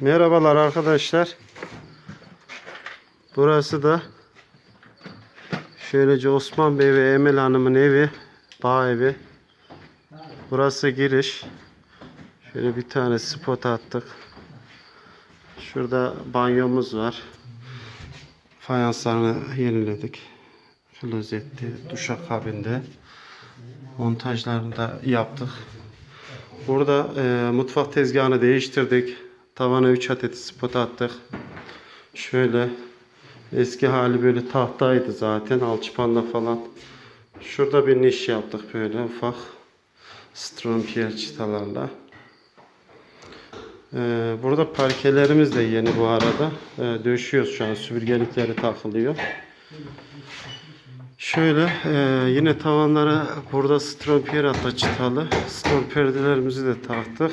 Merhabalar arkadaşlar. Burası da şöylece Osman Bey ve Emel Hanım'ın evi. Bağ evi. Burası giriş. Şöyle bir tane spot attık. Şurada banyomuz var. Fayanslarını yeniledik. Klozetti, duşakabinde. Montajlarını da yaptık. Burada e, mutfak tezgahını değiştirdik. Tavana 3 adet spot attık. Şöyle eski hali böyle tahtaydı zaten alçıpanla falan. Şurada bir niş yaptık böyle ufak. Strompier çıtalarla. E, burada parkelerimiz de yeni bu arada. E, döşüyoruz şu an süpürgelikleri takılıyor. Şöyle e, yine tavanlara burada strompier atla çıtalı. Stol perdelerimizi de taktık.